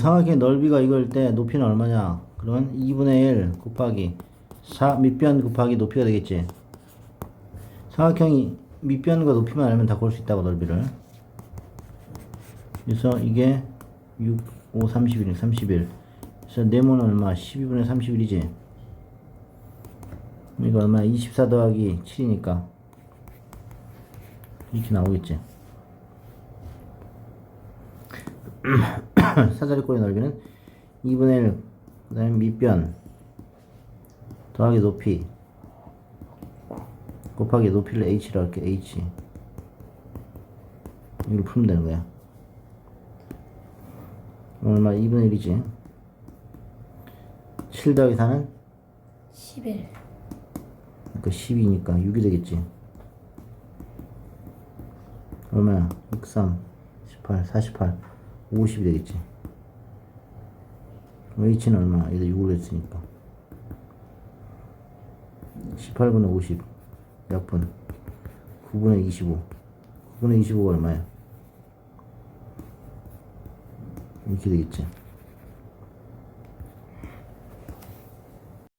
삼각형의 넓이가 이걸 때 높이는 얼마냐? 그러면 2분의 1 곱하기 4 밑변 곱하기 높이가 되겠지. 삼각형이 밑변과 높이만 알면 다 구할 수 있다고 넓이를. 그래서 이게 6, 5, 31, 31. 그래서 네모는 얼마? 12분의 31이지. 이거 얼마? 24 더하기 7이니까 이렇게 나오겠지. 사다리꼴의 넓이는 2분의 1, 그 다음에 밑변, 더하기 높이, 곱하기 높이를 h라 할게, h. 이걸 풀면 되는 거야. 얼마? 2분의 1이지. 7 더하기 4는? 11 그러니까 12니까 6이 되겠지. 얼마야? 6, 3, 18, 48, 50이 되겠지. h는 얼마? 여기다 6을 했으니까. 18분의 50, 몇 분? 9분의 25. 9분의 25가 얼마야? 이렇게 되겠지.